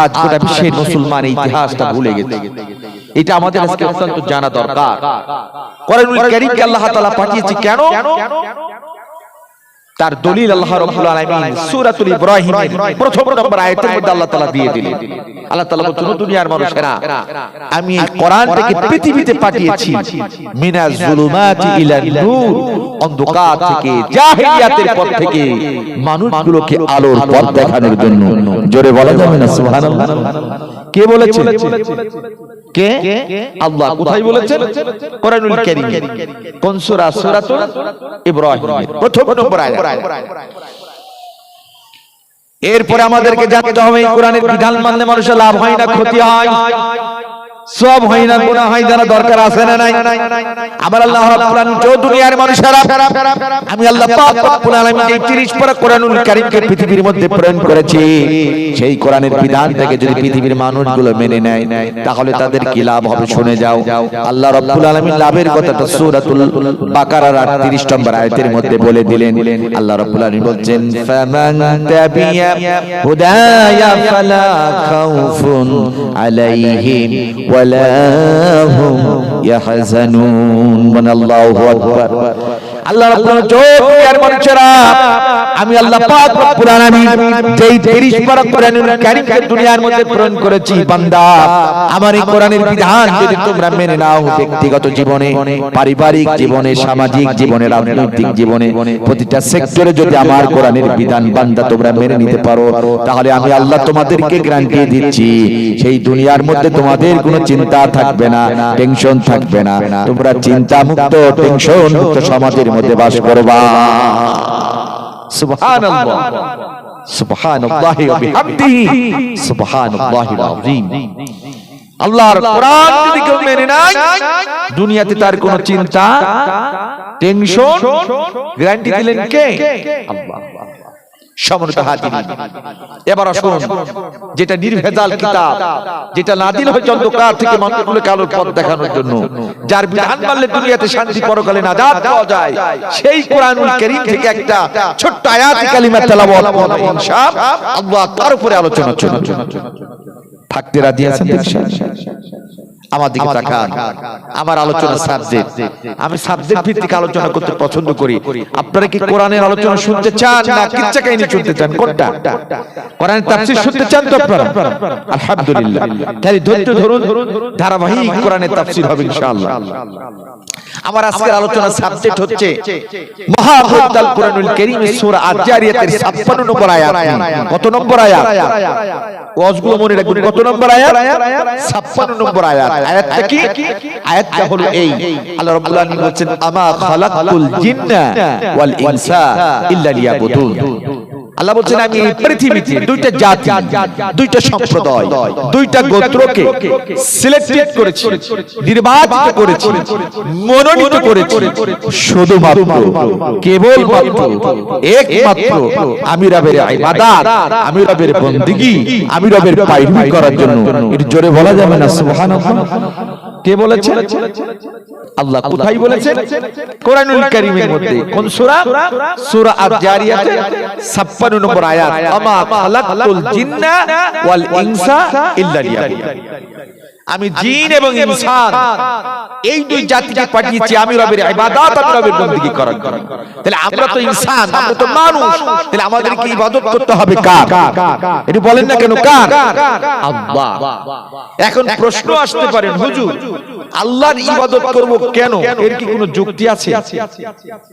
আজ গোটা বিশ্বের মুসলমান এই ইতিহাসটা ভুলে গেছে। এটা আমাদের আজকে অত্যন্ত জানা দরকার। কোরআনুল কারীমকে আল্লাহ তাআলা পাঠিয়েছে কেন? তার দলিল আল্লাহ রাব্বুল আলামিন সূরাতুল ইব্রাহিমের প্রথম নম্বর আয়াতের মধ্যে আল্লাহ তাআলা দিয়ে দিলেন। আল্লাহ তাআলা বলছেন দুনিয়ার মানুষেরা আমি এই কোরআনটাকে পৃথিবীতে পাঠিয়েছি? মিনাজ জুলুমাতি ইলান নূর। অন্ধকার থেকে জাহিলিয়াতের পথ থেকে মানুষগুলোকে আলোর পথ দেখানোর জন্য। জোরে বলা যাবে না সুবহানাল্লাহ। কে বলেছে? কে? আল্লাহ। কোথায় বলেছেন? কোরআনুল কারীম। কোন সূরা? সূরাতুল ইব্রাহিম। প্রথম নম্বর আয়াত। এরপরে আমাদেরকে জানতে হবে কোরআনের বিধান মানলে মানুষের লাভ হয় না ক্ষতি হয়। সব হয় না, গুনাহ হয় যারা দরকার আছে না নাই? আমার আল্লাহ রাব্বুল আলামিন যে দুনিয়ার মানুষেরা আমি আল্লাহ পাক রব্বুল আলামিন এই 30 পারা কোরআনুল কারীমকে পৃথিবীর মধ্যে প্রেরণ করেছি। সেই কোরআনের বিধান থেকে যদি পৃথিবীর মানুষগুলো মেনে নেয়, তাহলে তাদের কি লাভ হবে শুনে যাও। আল্লাহ রাব্বুল আলামিন লাভের কথাটা সূরাতুল বাকারার 38 নম্বর আয়াতের মধ্যে বলে দিলেন। আল্লাহ রাব্বুল আলামিন বলছেন, ফামান তাবিয়া হুদায়া ফালা খাউফুন আলাইহিম ওয়ালা হুম ইয়াহজানুন মান আল্লাহু আকবার আল্লাহ রাব্বুল আলামিন দুনিয়ার মানুষেরা আমি আল্লাহ পাক রব্বুল আলামিন যেই 30 পারা কোরআনুল কারীমকে দুনিয়ার মধ্যে প্রেরণ করেছি, বান্দা, আমার এই কোরআনের বিধান পারিবারিক জীবনে, সামাজিক জীবনে, রাজনৈতিক জীবনে, প্রতিটা সেক্টরে যদি আমার কোরআনের বিধান বান্দা তোমরা মেনে নিতে পারো, তাহলে আমি আল্লাহ তোমাদেরকে গ্যারান্টি দিচ্ছি, সেই দুনিয়ার মধ্যে তোমাদের কোনো চিন্তা থাকবে না টেনশন থাকবে না। তোমরা চিন্তা মুক্ত টেনশন সমাজের মধ্যে বাস করবা। সুবহানাল্লাহ। সুবহানাল্লাহি ওয়া বিহামদিহি সুবহানাল্লাহিল আযীম আল্লাহর কোরআন যদি কেউ মেনে নেয় দুনিয়াতে তার কোনো চিন্তা টেনশন গ্যারান্টি দিলেন কে? আল্লাহ। সমন্বিত হাজির এবার আসুন যেটা নির্ভেজাল কিতাব যেটা নাদিল অন্ধকার থেকে মানুষগুলোকে আলোর পথ দেখানোর জন্য। যার বিধান মানলে দুনিয়াতে শান্তি পরকালে নাজাত পাওয়া যায়। সেই কোরআনুল কারীম থেকে একটা ছোট্ট আয়াত কালিমা তেলাওয়াত করব ইনশাআল্লাহ। আল্লাহ তার উপরে আলোচনা থাকতে রাজি আছেন দেখছেন? আমার দিকে তাকান। আমার আলোচনা সাবজেক্ট আমি সাবজেক্ট ভিত্তিক আলোচনা করতে পছন্দ করি। আপনারা কি কোরআনের আলোচনা শুনতে চান? না কিচ্ছা কাহিনী শুনতে চান? কোনটা? কোরআনের তাফসীর শুনতে চান তো আপনারা? আলহামদুলিল্লাহ। তাহলে ধৈর্য ধরুন ধারাবাহিক কোরআনের তাফসীর হবে ইনশাআল্লাহ। আমার আজকের আলোচনা সাবজেক্ট হচ্ছে মহাভুদ্দাল কোরআনুল কারীমের সূরা আজ-জারিয়াতের 56 নম্বর আয়াত। কত নম্বর আয়াত? ওয়াজগুলো মনে রাখবেন কত নম্বর আয়াত? 56 নম্বর আয়াত। আয়াতটা কি? আয়াতটা হলো এই। আল্লাহ রাব্বুল আলামিন বলেন আমা খালাকুল জিন্না ওয়াল ইনসা ইল্লা লিয়াবুদুন। আল্লাহ বলছেন আমি পৃথিবীতে দুইটা জাতি দুইটা সম্প্রদায় দুইটা গোত্রকে সিলেক্টেড করেছি নির্বাচিত করেছি মনোনীত করেছি শুধু মাত্র কেবল মাত্র একমাত্র আমি রবের ইবাদত আমি রবের বندگی আমি রবের পাইরুই করার জন্য। এটা জোরে বলা যাবে না সুবহানাল্লাহ। কে বলেছেন আল্লাহ কোথায় বলেছেন কোরআনুল কারীমের মধ্যে। কোন সূরা? সূরা? আয-জারিয়াত 56 নম্বর আয়াত। আমা খালাকতুল জিন্না ওয়াল ইনসা ইল্লা লিয়াবুদুন। আমি জিন এবং ইনসান। এই দুই জাতিকে পাঠিয়েছি আমি রবের ইবাদত আমি রবের বন্দেগি করার জন্য। তাহলে আমরা তো ইনসান আমরা তো মানুষ। তাহলে আমাদের কি ইবাদত করতে হবে? কার? এটি বলেন না কেন কার? আল্লাহ। এখন প্রশ্ন আসতে পারে হুজুর। আল্লাহর ইবাদত করব কেন? এর কি কোনো যুক্তি আছে?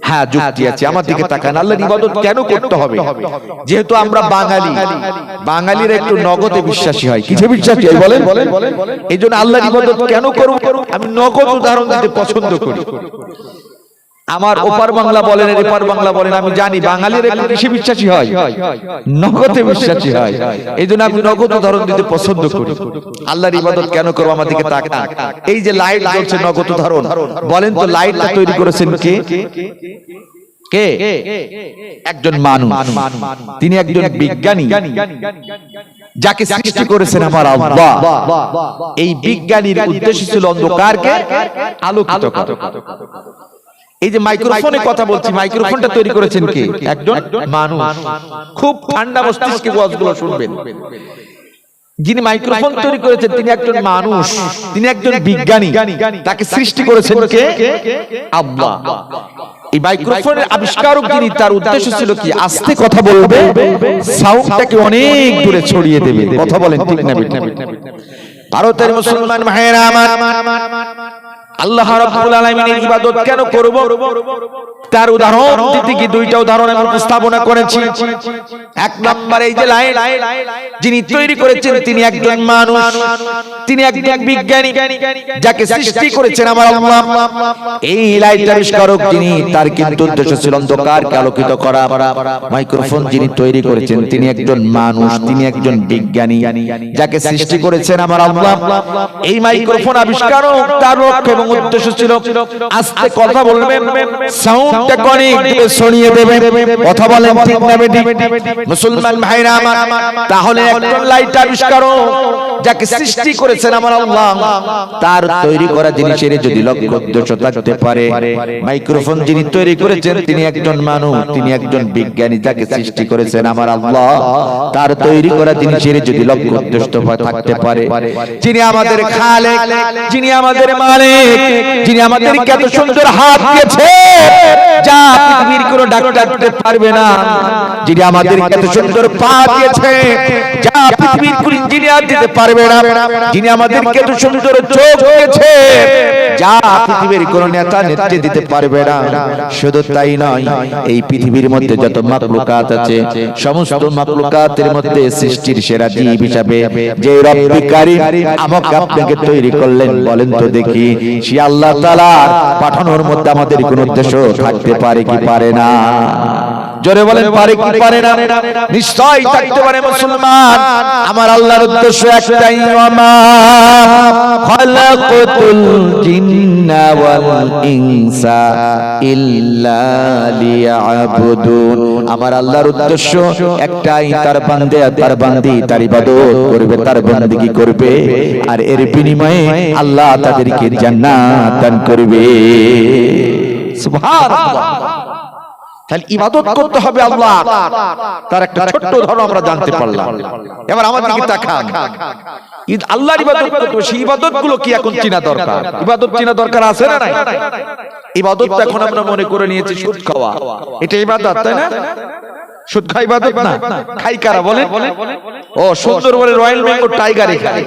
হ্যাঁ যুক্তি আছে। আমার দিকে তাকান। আল্লাহর ইবাদত কেন করতে হবে? যেহেতু আমরা বাঙালি বাঙালির একটু নগদে বিশ্বাসী হয়। কিছু বিশ্বাসী হয় বলেন? এই জন্য আল্লাহর ইবাদত কেন করব? আমি নগদ উদাহরণ দিতে পছন্দ করি। আমার ওপার বাংলা বলেন এপার বাংলা বলেন আমি জানি বাঙালির একটু বেশি বিশ্বাসী হয়। নগদে বিশ্বাসী হয়। এই জন্য আমি নগদ উদাহরণ দিতে পছন্দ করি। আল্লাহর ইবাদত কেন করব আমার দিকে তাকান এই যে লাইট জ্বলছে নগদ উদাহরণ বলেন তো লাইটটা তৈরি করেছেন কে? কে? একজন মানুষ। তিনি একজন বিজ্ঞানী। যাকে সৃষ্টি করেছেন আমার আল্লাহ। এই বিজ্ঞানীর উদ্দেশ্য ছিল অন্ধকারকে আলোকিত করা। এই যে মাইক্রোফোনে কথা বলছি মাইক্রোফোনটা তৈরি করেছেন কে? একজন মানুষ। খুব ঠান্ডা মস্তিষ্কে ওয়াজগুলো শুনবেন। যিনি মাইক্রোফোন তৈরি করেছেন তিনি একজন মানুষ। তিনি একজন বিজ্ঞানী। তাকে সৃষ্টি করেছেন কে? আল্লাহ। এই মাইক্রোফোনের আবিষ্কারক যিনি তার উদ্দেশ্য ছিল কি? আস্তে কথা বলবে সাউন্ডটাকে অনেক দূরে ছড়িয়ে দেবে। কথা বলেন ঠিক না। ভারতের মুসলমান ভাইয়েরা আমার আল্লাহ রাব্বুল আলামিনের ইবাদত কেন করব? তার উদাহরণ দিতে কি দুইটা উদাহরণ আমি উপস্থাপনা করেছি। এক নম্বরে এই যে লাইন, যিনি তৈরি করেছেন তিনি একজন মানুষ। তিনি একজন বিজ্ঞানী, যাকে সৃষ্টি করেছেন আমার আল্লাহ। এই লাইট আবিষ্কারক যিনি, তার কিন্তু উদ্দেশ্য ছিল অন্ধকারকে আলোকিত করা। মাইক্রোফোন যিনি তৈরি করেছেন, তিনি একজন মানুষ, তিনি একজন বিজ্ঞানী, যাকে সৃষ্টি করেছেন আমার আল্লাহ। এই মাইক্রোফোন আবিষ্কারক, তার লক্ষ্য এবং উদ্দেশ্য ছিল কথা বলবেন সাউন্ডটা অনেক শুনিয়ে কথা বলেন ঠিক না? মুসলমান ভাইরা আমার, তাহলে একদম লাইট আবিষ্কারক যাকে সৃষ্টি করেছেন আমার আল্লাহ তার তৈরি করা জিনিসের যদি লক্ষ্য উদ্দেশ্য থাকতে পারে মাইক্রোফোন যিনি তৈরি করেছেন তিনি একজন মানুষ তিনি একজন বিজ্ঞানী যাকে সৃষ্টি করেছেন আমার আল্লাহ তার তৈরি করা জিনিসের যদি লক্ষ্য উদ্দেশ্য থাকতে পারে যিনি আমাদের খালে যিনি আমাদের মালিক যিনি আমাদের এত সুন্দর হাত দিয়েছে যা পৃথিবীর কোনো ডাক্তার দিতে পারবে না যিনি আমাদের এত সুন্দর পা দিয়েছে যা পৃথিবীর কোন ইঞ্জিনিয়ার দিতে পারবে না। যিনি আমাদেরকে সুন্দর চোখ দিয়েছে যা পৃথিবীর কোন নেতা নেত্রী দিতে পারবে না, শুধু তাই নয়, এই পৃথিবীর মধ্যে যত মাকলুকাত আছে, সমস্ত মাকলুকাতের মধ্যে সৃষ্টির সেরা জীব হিসাবে যে রব্বি কারীম আমাকে আপনাকে তৈরি করলেন, বলেন তো দেখি, সে আল্লাহ তাআলার পাঠানোর মধ্যে আমাদের কোন উদ্দেশ্য থাকতে পারে কি পারে না? জোরে বলেন, পারে কি পারে না? নিশ্চয় থাকতে পারে মুসলমান, আমার আল্লাহর উদ্দেশ্য একটাই ওয়ামা খালাকাতুল জিন্না আমার আল্লাহর উদ্দেশ্য একটাই, তার বান্দে তার বান্দি, তার ইবাদত করবে, তার বান্দিগি করবে, আর এর বিনিময়ে আল্লাহ তাদেরকে জান্নাত দান করবে। তাহলে ইবাদত করতে হবে আল্লাহ। তার একটা ছোট্ট ধর্ম আমরা জানতে পারলাম। এবার আমার দিকে তাকান। ঈদ আল্লাহর ইবাদত করতে সেই ইবাদতগুলো কি এখন চিনা দরকার? ইবাদত চিনা দরকার আছে না নাই? ইবাদত এখন আমরা মনে করে নিয়েছি সুদ খাওয়া। এটা ইবাদত তাই না? সুদ খাই ইবাদত না খাই কারা বলে ও সুন্দর বলে রয়্যাল বেঙ্গল টাইগারে খায়।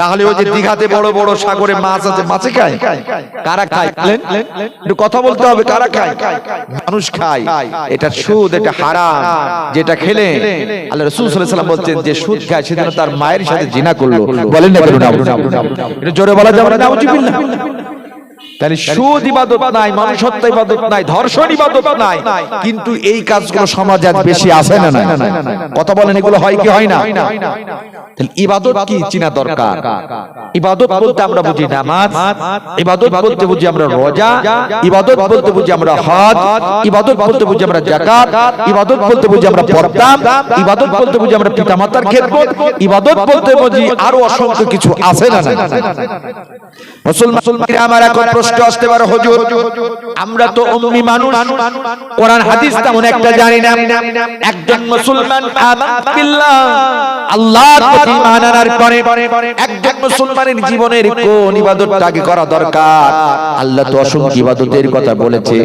তাহলে ওই যে দিঘাতে বড় বড় সাগরে মাছ আছে মাছে খায়? কারা খায়? একটু কথা বলতে হবে কারা খায়? মানুষ খায়। এটা সুদ এটা হারাম। যেটা খেলে আল্লাহ রাসূল সাল্লাল্লাহু আলাইহি ওয়াসাল্লাম বলছেন যে সুদ খায় সেজন্য তার মায়ের সাথে জিনা করল। বলেন না কেন এটা জোরে বলা যাবে না নাউজুবিল্লাহ। তাহলে সুদ ইবাদত নাই মানুষ হত্যা ইবাদত নাই ধর্ষণ ইবাদত নাই কিন্তু এই কাজগুলো সমাজে আজ বেশি আছে না নাই কথা বলেন এগুলো হয় কি হয় না তাহলে ইবাদত কি চিনা দরকার ইবাদত বলতে আমরা বুঝি নামাজ ইবাদত বলতে বুঝি আমরা রোজা ইবাদত বলতে বুঝি আমরা হজ ইবাদত বলতে বুঝি আমরা যাকাত ইবাদত বলতে বুঝি আমরা পর্দা ইবাদত বলতে বুঝি আমরা পিতামাতার খেদমত ইবাদত বলতে বুঝি আরও অসংখ্য কিছু আছে না নাই মুসলমান আমার এখন প্রশ্ন আসতে পারে, হুজুর। আমরা তো উম্মি মানুষ। কোরআন, হাদিস তেমন একটা জানি না। একজন মুসলমান বিল্লাহ, আল্লাহর প্রতি ঈমান আনার পরে একজন মুসলমানের জীবনের কোন ইবাদতটাকে করা দরকার? আল্লাহ তো অসংখ্য ইবাদতের কথা বলেছে।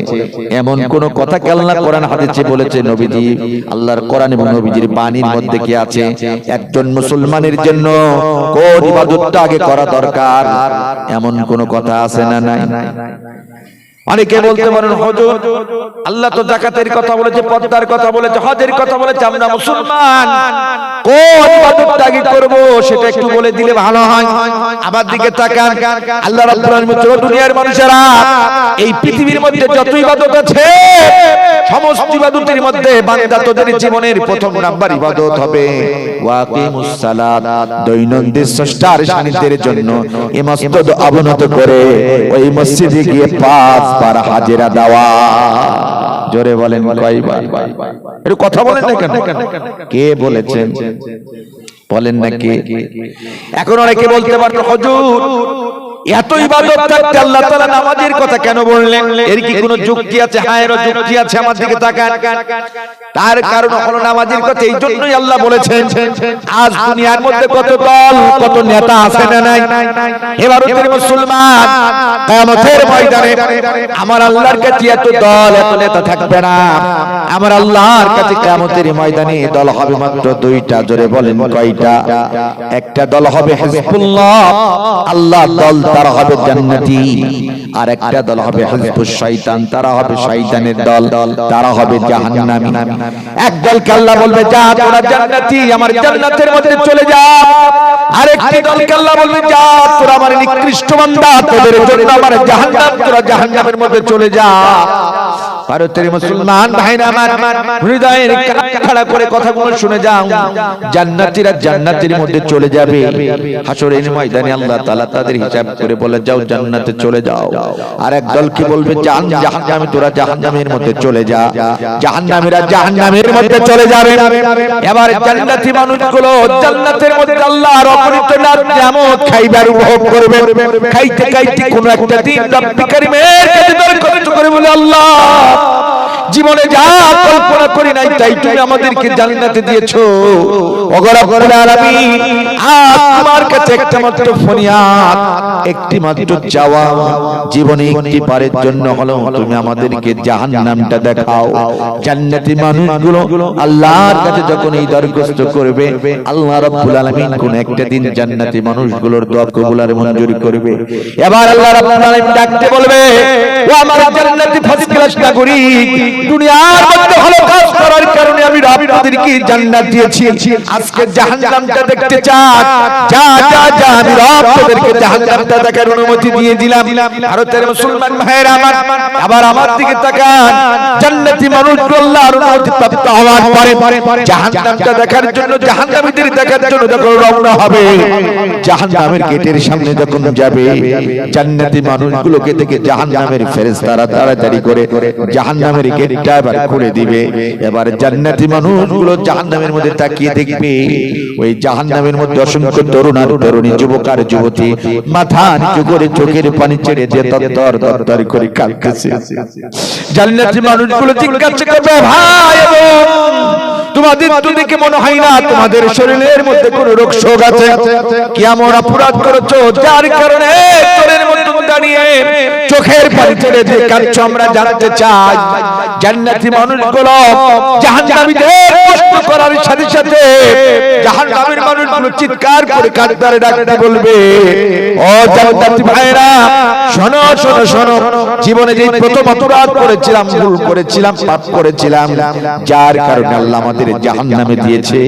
এমন কোন কথা আল্লাহ কোরআন, হাদিসে বলেছে নবীজি, আল্লাহর কোরআন এবং নবীজির বাণীর মধ্যে কি আছে? একজন মুসলমানের জন্য কোন ইবাদতটা আগে করা দরকার? এমন কোন কথা আছে না নাই? 来来来来 অনেকে বলতে পারেন, হজর, আল্লাহ তো জাকাতের কথা বলেছে, পদ্মার কথা বলেছে, হজের কথা বলেছে, আমরা মুসলমান। সেটা একটু বলে দিলে ভালো হয়। দিকে পৃথিবীর মধ্যে আছে, সমস্ত মধ্যে তোদের জীবনের দৈনন্দিন জন্য অবনত করে, ওই মসজিদে গিয়ে পাঁচ বার হাজিরা দেওয়া। জোরে বলেন কয়বার? একটু কথা বলেন না কেন? কে বলেছেন? বলেন না কে? এখন অনেকে বলতে পারতো হজুর এত ইবাদত থাকতে আল্লাহ তাআলা নামাজের কথা কেন বললেন? এর কি কোনো যুক্তি আছে? হ্যাঁ এর যুক্তি আছে আমার দিকে তাকান। তার কারণ হলো নামাজের কথা এই জন্যই আল্লাহ বলেছেন আজ দুনিয়ার মধ্যে কত দল কত নেতা আছে না নাই? এবার উত্তর মুসলমান কিয়ামতের ময়দানে আমার আল্লাহর কাছে এত দল এত নেতা থাকবে না। আমার আল্লাহর কাছে কিয়ামতের ময়দানে দল হবে মাত্র দুইটা জোরে বলেন কয়টা? একটা দল হবে হিজবুল্লাহ। আল্লাহ দল তারা হবে জান্নাতি। আর একটা দল হবে হিজবুশ শয়তান তারা হবে শয়তানের দল তারা হবে জাহান্নামী। এক দলকে আল্লাহ বলবে যা তোরা জান্নাতি আমার জান্নাতের মধ্যে চলে যা। আরেকটি দলকে আল্লাহ বলবে যা তোরা আমার নিকৃষ্ট বান্দা তোদের জন্য আমার জাহান্নাম তোরা জাহান্নামের মধ্যে চলে যা। ভারতের মুসলমান ভাইরা আমার হৃদয়ের খাড়া করে কথাগুলো শুনে যাও। জান্নাতীরা জান্নাতের মধ্যে চলে যাবে। হাসরের ময়দানে আল্লাহ তাআলা তাদের হিসাব করে বলে যাও জান্নাতে চলে যাও। আর এক দল কি বলবে জান জাহান্নামে তোরা জাহান্নামের মধ্যে চলে যা। জাহান্নামীরা জাহান্নামের মধ্যে চলে যাবে। এবার জান্নাতি মানুষগুলো জান্নাতের মধ্যে আল্লাহর অপরিত নাম নিয়ামত খাইবার, উপভোগ করবে খাইতে খাইতে কোন একটা দিন রব্বি কারীমের কাছে দরখাস্ত করে বলে আল্লাহ। জীবনে যা কল্পনা করি নাই, তাই তুমি আমাদেরকে জান্নাতে দিয়েছ। অগরা করে আলামিন, আজ তোমার কাছে একটা মাত্র ফরিয়াদ, একটি মাত্র চাওয়া। জীবনে একটি পারের জন্য হলো তুমি আমাদেরকে জাহান্নামটা দেখাও। জান্নাতি মানুষগুলো আল্লাহর কাছে যখন এই দরখাস্ত করবে, আল্লাহ রাব্বুল আলামিন কোন একটা দিন জান্নাতি মানুষগুলোর দোয়া কবুলার মঞ্জুর করবে। এবার আল্লাহ রাব্বুল আলামিন ডাকতে বলবে, ও আমার জান্নাতি ফার্স্ট ক্লাস নাগরিক দুনিয়ার মধ্যে ভালো আপনাদেরকে জান্নাত দিয়েছি। আজকে জাহান্নামটা দেখতে যা যা যা আমি আপনাদেরকে জাহান্নামটা দেখার অনুমতি দিয়ে দিলাম। ভারতের মুসলমান আমার, আবার আমার দিকে তাকান। জান্নাতি মানুষ অনুমতি প্রাপ্ত হওয়ার পরে জাহান্নামটা দেখার জন্য, জাহান্নামীদের দেখার জন্য যখন রওনা হবে, জাহান্নামের গেটের সামনে যখন যাবে, জান্নাতি মানুষগুলোকে দেখে জাহান্নামের ফেরেশতারা তাড়াতাড়ি করে জাহান্নামের গেটটা এবার খুলে দিবে। এবার জান্নাতি মানুষগুলো জাহান্নামের মধ্যে তাকিয়ে দেখবে, ওই জাহান্নামের মধ্যে অসংখ্য তরুণ আর তরুণী, যুবক আর যুবতী, মাথা নিচু করে চোখের পানি ছেড়ে যে তত্তর তত্তর করে কাঁদতেছে। জান্নাতি মানুষগুলো জিজ্ঞাসা করবে, ভাই, তোমাদের তো দেখে মনে হয় না তোমাদের শরীরের মধ্যে কোনো রোগ শোক আছে? কি এমন অপরাধ করেছ? যার কারণে তোরের চোখের পানি কাঁদছো, আমরা জানতে চাই জান্নাতি মানুষগুলো জাহান্নামীদের কষ্ট করার সাথে সাথে জাহান্নামীর মানুষগুলো চিৎকার করে ডাকতে বলবে। ও জান্নাতি ভাইরা শোনো শোনো শোনো। জীবনে যে প্রথম অপরাধ করেছিলাম, ভুল করেছিলাম, পাপ করেছিলাম, যার কারণে আল্লাহ আমাদের জাহান্নামে দিয়েছে।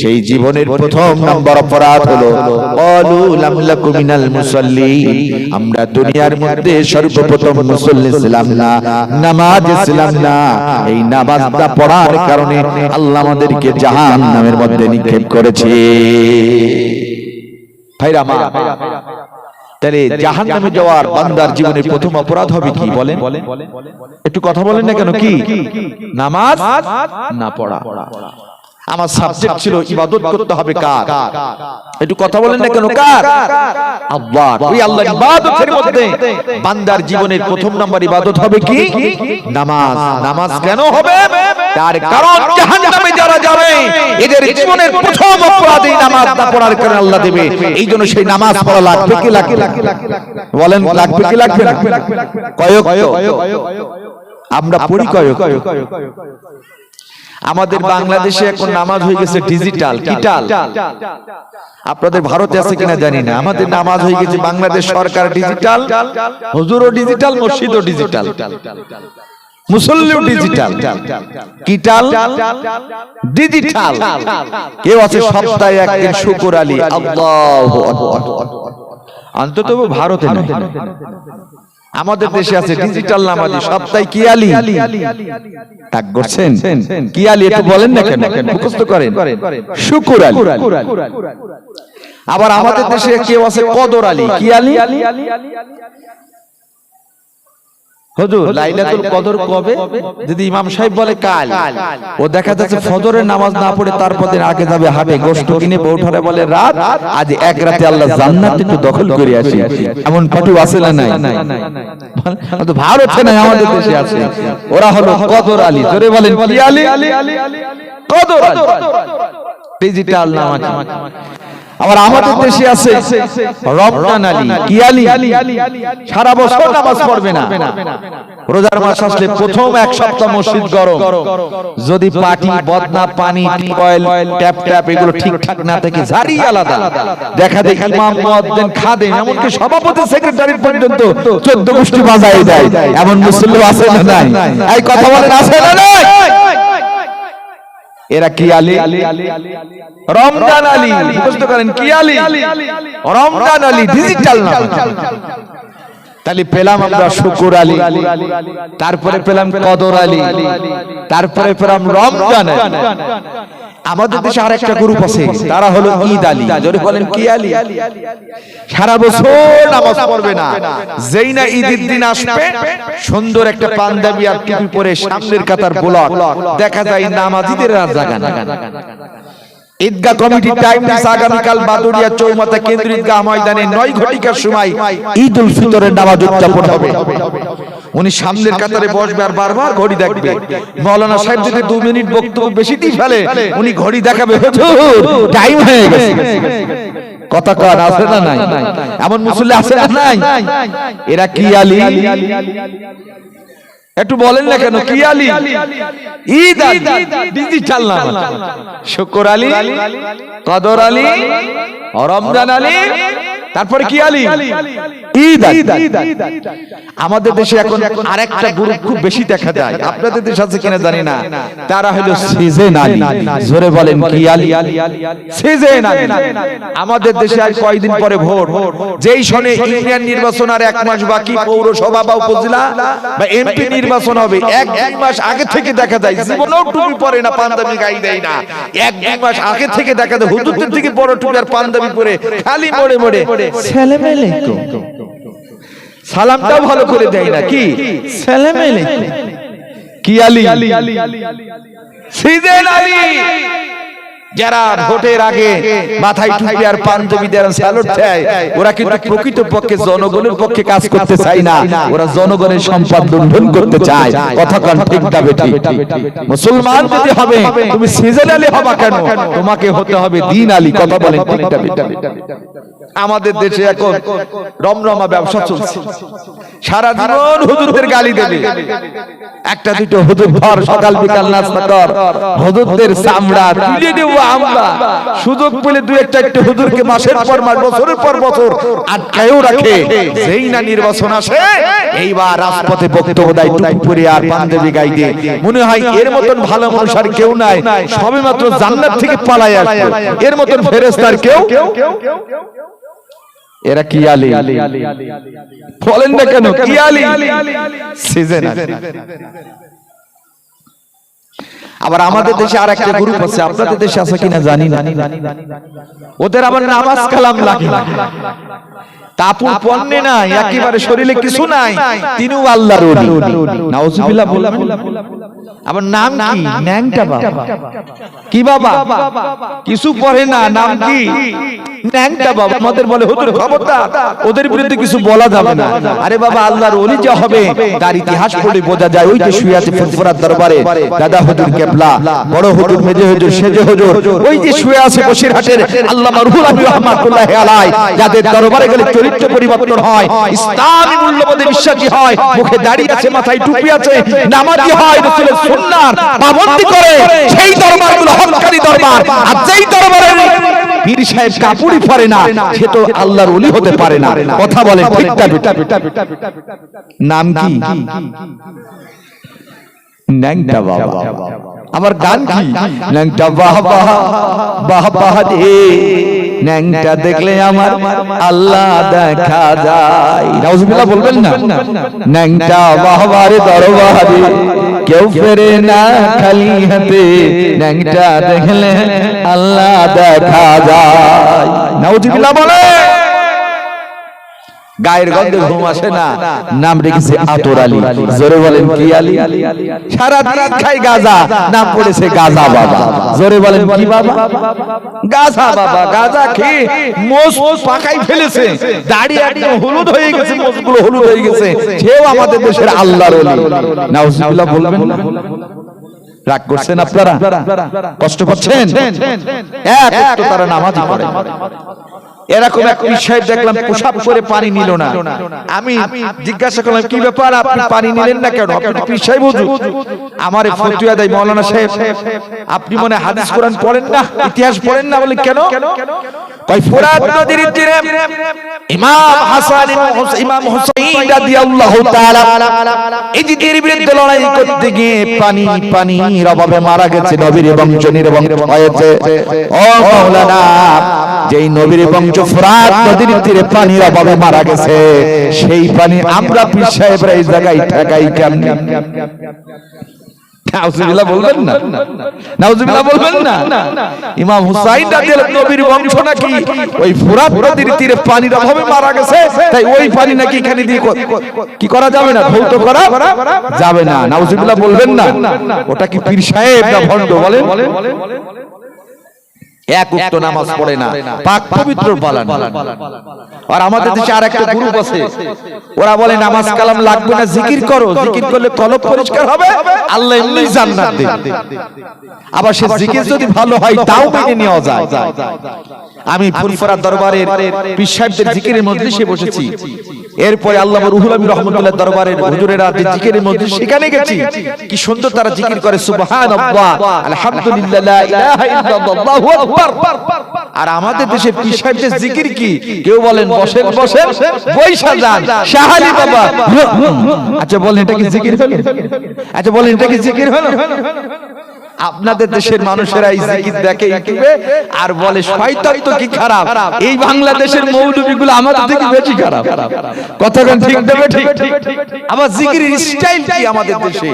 সেই জীবনের প্রথম নম্বর অপরাধ হলো ক্বালু লাম লাকু মিনাল মুসাল্লিন। আমরা দুনিয়ার মধ্যে সর্বপ্রথম মুসল্লি ছিলাম না, নামাজ ছিলাম না। এই নামাজটা পড়ার কারণে আল্লাহ আমাদেরকে জাহান্নামের মধ্যে নিক্ষেপ করেছে। তাহলে জাহান নামে যাওয়ার বান্দার জীবনের প্রথম অপরাধ হবে কি বলেন? একটু কথা বলেন না কেন? কি? নামাজ না পড়া? আমার সাবজেক্ট ছিল ইবাদত করতে হবে কার? একটু কথা বলেন না কেন কার? আল্লাহ ওই আল্লাহর ইবাদতের মধ্যে বান্দার জীবনের প্রথম নাম্বার ইবাদত হবে কি? নামাজ। নামাজ। কেন হবে? তার কারণ জাহান্নামে যারা যাবে এদের জীবনের প্রথম অপরাধ এই নামাজ না পড়ার কারণে আল্লাহ দেবে। এই জন্য সেই নামাজ পড়া লাগবে কি লাগবে বলেন লাগবে কি লাগবে না? কয়ক আমরা পড়ি কয়ক আমাদের বাংলাদেশে এখন নামাজ হয়ে গেছে ডিজিটাল কিটাল। আপনাদের ভারতে আছে কিনা জানি না। আমাদের নামাজ হয়ে গেছে বাংলাদেশ সরকার ডিজিটাল হুজুরও ডিজিটাল মসজিদও ডিজিটাল মুসল্লিও ডিজিটাল কিটাল ডিজিটাল কেউ আছে সপ্তাহে একদিন শুকুর আলী। আল্লাহু অন্তত ভারতে। আমাদের দেশে আছে ডিজিটাল নামাজি। সপ্তাহে কি আলী? তাক করছেন? কি আলী একটু বলেন না কেন? মুখস্থ করেন। শুকুর আলী। আবার আমাদের দেশে কেউ আছে কদর আলী। কি আলী? হুজুর লাইলাতুল কদর কবে? যদি ইমাম সাহেব বলে কাল ও দেখা যাচ্ছে ফজরের নামাজ না পড়ে তারপর দিন আগে যাবে হাটে গোশত কিনে বউঠারে বলে রাত আজ এক রাতে আল্লাহ জান্নাত একটু দখল করে আসি এমন পাটু আছে না নাই? তো ভারতে নাই আমাদের দেশে আছে। ওরা হলো কদর আলী। জোরে বলেন কি আলী? কদর আলী। ডিজিটাল নাম আছে। আবার আমাদের দেশে আছে। রমজান আলী কি আলী সারা বছর নামাজ পড়বে না। রোজার মাস আসলে প্রথম এক সপ্তাহ মসজিদ গরম। যদি পাটি বদনা পানি টিউবওয়েল ট্যাপ ট্যাপ এগুলো ঠিকঠাক না থাকে ঝাড়ি আলাদা। দেখা দেখি ইমাম মুয়াজ্জিন খাদেম এমনকি সভাপতি সেক্রেটারি পর্যন্ত 14 গোষ্ঠী বাজায় দেয়। এমন মুসলিম আছে না নাই। এই কথা বলেন আছে না নাই? এরা কি আলী? রমজান আলী। মুখস্থ করেন কি আলী? রমজান আলী। ডিজিটাল নাম। তাহলে পেলাম আমরা শুকুর আলী। তারপরে পেলাম কদর আলী। তারপরে পেলাম রমজান। আমাদের দেশে আর একটা গ্রুপ আছে। তারা হলো ঈদ আলী। জোরে বলেন কি আলী? সারা বছর নামাজ পড়বে না। যেই না ঈদের দিন আসবে সুন্দর একটা পাঞ্জাবি আর টুপি পরে সামনের কাতার ব্লক দেখা যায় নামাজিদের আর জায়গা না ঈদগাহ কমিটির টাইম দিস আগামীকাল বাদুরিয়া চৌমাথা কেন্দ্রীয় ঈদগাহ ময়দানে নয় ঘটিকার সময় ঈদ উল ফিতরের নামাজ উদযাপন হবে। উনি সামনের কাতারে বসবে আর বারবার ঘড়ি দেখবে। মৌলানা সাহেব যদি দু মিনিট বক্তব্য বেশি দিয়ে ফেলে উনি ঘড়ি দেখাবে। হুজুর টাইম হয়ে গেছে। কথা কর আছে না নাই? এমন মুসল্লি আছে না নাই? এরা কি আলী? একটু বলেন না কেন? কি আলী? ঈদ ডিজিটাল নাম। শুকর আলী কদর আলী রমজান আলী তারপরে কি আলী? আমাদের দেশে এখন আরেকটা গ্রুপ খুব বেশি দেখা যায়। আপনাদের দেশে আছে কিনা জানি না। তারা হলো সিজন আলী জোরে বলেন কি আলী? সিজন আলী? আমাদের দেশে আর কয়দিন পরে ভোট? যেই সনে ইউনিয়ন নির্বাচন আর এক মাস বাকি পৌরসভা বা উপজেলা বা এমপি নির্বাচন হবে। এক দুই মাস আগে থেকে দেখা যায়। জীবনেও টুপি পরে না পাঞ্জাবি গাই দেয় না। এক দুই মাস আগে থেকে দেখা যায়। হুজুরদের থেকে বড় টুপি আর পাঞ্জাবি পরে। খালি মোড়ে মোড়ে সালাম সালামটাও ভালো করে দেয় না। কি? সালাম আলাইকুম কি আলী? সিজেন আলী। যারা ভোটের আগে মাথায় টুপি আর পাঞ্জাবি স্যালুট দেয় ওরা কিন্তু প্রকৃত পক্ষে জনগণের পক্ষে কাজ করতে চায় না। ওরা জনগণের সম্পদ লুণ্ঠন করতে চায়। কথা কন ঠিক না বেটি মুসলমান যদি হবে তুমি হবা কেন? তোমাকে হতে হবে দিন আলী কথা বলেন ঠিক না বেটা আমাদের দেশে এখন রমরমা ব্যবসা চলছে। সারা জীবন হুজুরদের গালি দেবে। একটা দুটো হুজুর ধর সকাল বিকাল নাস্তা কর হুজুরদের চামড়া তুলে দেব আমরা। সুযোগ পেলে দুই একটা একটা হুজুরকে মাসের পর মাস বছরের পর বছর আটকায়ও রাখে। যেই না নির্বাচন আসে এইবার রাজপথে বক্তব্য দেয় টুপি পরে আর পাঞ্জাবি গাই দিয়ে মনে হয় এর মতন ভালো মানুষ আর কেউ নাই। সবে মাত্র জান্নাত থেকে পালায় আসবে। এর মতন ফেরেস্তার কেউ? এরা কি আলি? বলেন না কেন? কি আলী? সিজন আবার আমাদের দেশে আর একটা গ্রুপ আছে, আপনাদের দেশে আছে কিনা জানি না। ওদের আবার নামাজ কালাম লাগে তাপুর পণ্যে নাই একেবারে শরীরে কিছু নাই তিনিও আল্লাহর ওলি। নাউজুবিল্লাহ বললাম আবার নাম কি? ন্যাংটা বাবা। কি বাবা? কিছু পড়ে না নাম কি? ন্যাংটা বাবা আমাদের বলে হুজুর খবরদার ওদের বিরুদ্ধে কিছু বলা যাবে না। আরে বাবা আল্লাহর ওলি যা হবে তার ইতিহাস পড়ে বোঝা যায় ওই যে শুয়ে আছে ফুরফুরার দরবারে। দাদা হুজুর কেবলা বড় হুজুর মেজে হুজুর সেজে হুজুর ওই যে শুয়ে আছে বসিরহাটের আল্লামা রুহুল আমিন রহমাতুল্লাহ আলাইহি যাদের দরবারে গেলে চরিত্র পরিবর্তন হয়। ইসলামী মূল্যবোধে বিশ্বাসী হয়। মুখে দাড়ি আছে, মাথায় টুপি আছে, নামাজি হয়, রাসূলের সুন্নাহর পাবন্দি করে। সেই দরবারগুলো হক্কানি দরবার। আর যেই দরবারের পীর সাহেব কাপুরি পরে না, সে তো আল্লাহর ওলি হতে পারে না। কথা বলে নাম কি? ন্যাংটা বাবা। আমার গান কি? ন্যাংটা বাহ বাহ বাহ বাহ রে ন্যাংটা দেখলে আমার আল্লাহ দেখা যায় নাউজুবিল্লাহ বলবেন না ন্যাংটা বাহ বারে দরবারে কেউ ফেরে না খালি হাতে ন্যাংটা দেখলে আল্লাহ দেখা যায় নাউজুবিল্লাহ বলে গায়ের গন্ধে ঘুম আসে না। নাম রেখেছে আতর আলী। জোরে বলেন কি আলী? সারা দিন খাই গাজা। নাম পড়েছে গাজা বাবা। জোরে বলেন কি বাবা? গাজা বাবা গাজা খেয়ে মোষ পাকাই ফেলেছে। দাড়ি একদম হলুদ হয়ে গেছে মোষগুলো হলুদ হয়ে গেছে। সেও আমাদের দেশের আল্লাহর ওলি। নাউজুবিল্লাহ বলবেন? না রাগ করছেন আপনারা? কষ্ট পাচ্ছেন এক একটু তারা নামাজই পড়ে। এরকম এক বিষয় দেখলাম পোশাক করে পানি নিল না। আমি জিজ্ঞাসা করলাম কি ব্যাপার? আপনি পানি নিলেন না কেন? আপনি তো পীর সাহেব আমার ফতুয়া দেয় মাওলানা সাহেব। আপনি মনে হাদিস কোরআন পড়েন না? ইতিহাস পড়েন না বলে কেন? কই ফোরাত নদীর তীরে ইমাম হাসান ইমাম হুসাইন রাদিয়াল্লাহু তাআলা এই যে এর বিরুদ্ধে লড়াই করতে গিয়ে পানি পানির অভাবে মারা গেছে নবীর বংশ নির্বংশ হয়েছে ও মাওলানা যেই নবীর বংশ ফোরাত নদীর তীরে পানির অভাবে মারা গেছে। সেই পানি আমরা পীর সাহেবরা এই জায়গায় ঠেকাই কেমনে নাউজুবিল্লাহ বলবেন না? নাউজুবিল্লাহ বলবেন না? ইমাম হুসাইন রাদিয়াল্লাহু নবীর বংশ নাকি? ওই ফুরাত নদীর তীরে পানির অভাবে মারা গেছে। তাই ওই পানি নাকি এখানে দিয়ে কি করা যাবে না? করা যাবে না। নাউজুবিল্লাহ বলবেন না? ওটা কি পীর সাহেব না ভণ্ড বলেন? এক উক্ত নামাজ পড়ে না। পাক পবিত্র পালন আর আমাদের দেশে আর একটা গ্রুপ আছে। ওরা বলে নামাজ কালাম লাগবে না জিকির করো। জিকির করলে কলব পরিষ্কার হবে। আল্লাহ এমনি জান্নাত দেবে। আবার সে জিকির যদি ভালো হয় তাও মেনে নেওয়া যায়। আমি ফুলফরা দরবারের পীর সাহেবদের জিকিরের মজলিসে বসেছি। এরপরে আল্লাহ রুহুল রহমতুল্লাহ দরবারের হুজুরেরা যে জিকিরের মজলিস সেখানে গেছি। কি সুন্দর তারা জিকির করে, সুবহানাল্লাহ, আলহামদুলিল্লাহ, লা ইলাহা ইল্লাল্লাহ আকবার। আর আমাদের দেশে পীর জিকির কি? কেউ বলেন, বসেন বসেন বৈশা যান শাহালি বাবা। আচ্ছা বলেন, এটা কি জিকির হলো? আচ্ছা বলেন, এটা কি জিকির হলো? আপনাদের দেশের মানুষেরা এই জিকির দেখে ইউটিউবে আর বলে শয়তান তো কি খারাপ? এই বাংলাদেশের মৌলবীগুলো আমাদের থেকে বেশি খারাপ। কতক্ষণ ঠিক দেবে ঠিক? আবার জিকিরের স্টাইল কি আমাদের দেশে?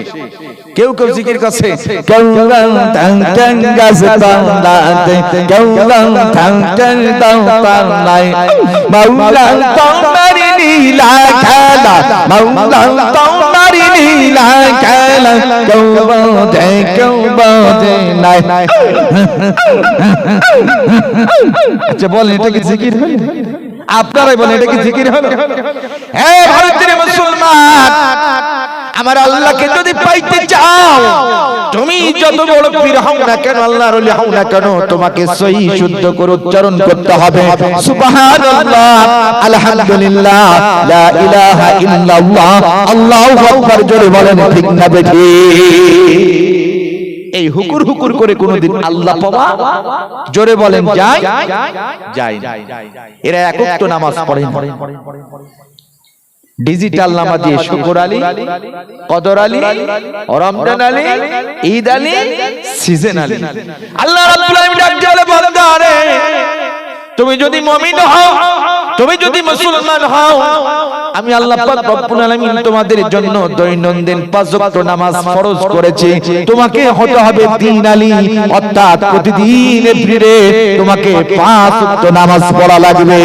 কেউ কেউ জিকির করছে Kaulan tang tang gas pandate Kaulan tang tang tang pandai Maulan tong mari nila kala Maulan nila kala Kau bode kau bode nai আচ্ছা বলেন এটা কি জিকির হলো আপনারাই বলেন, এটা কি জিকির হলো? হ্যাঁ ভারতের মুসলমান, আমার আল্লাহকে যদি পাইতে চাও, তুমি যত বড় পীর হও না কেন, আল্লাহর ওলি হও না কেন, তোমাকে সহি, শুদ্ধ করে উচ্চারণ করতে হবে। সুবহানাল্লাহ, আলহামদুলিল্লাহ, লা ইলাহা ইল্লাল্লাহ, আল্লাহু আকবার, জোরে বলেন, ঠিক না বেঠি। এই হুকুর হুকুর করে কোনোদিন আল্লাহ পাওয়া জোরে বলেন, যাই যাই এরা একক নামাজ পড়ে ডিজিটাল নামা দিয়ে শুকুর আলী, কদর আলী, রমজান আলী, ঈদ আলী, সিজন আলী। আল্লাহ রাব্বুল আলামিন ডাক দিয়ে বলে বান্দা তুমি যদি মমিন হও, তুমি যদি মুসলমান হও, আমি আল্লাহ পাক রব্বুল আলামিন তোমাদের জন্য দৈনন্দিন পাঁচ ওয়াক্ত নামাজ ফরজ করেছি। তোমাকে হতে হবে দিন আলী অর্থাৎ প্রতিদিন এভরিডে তোমাকে পাঁচ ওয়াক্ত নামাজ পড়া লাগবে।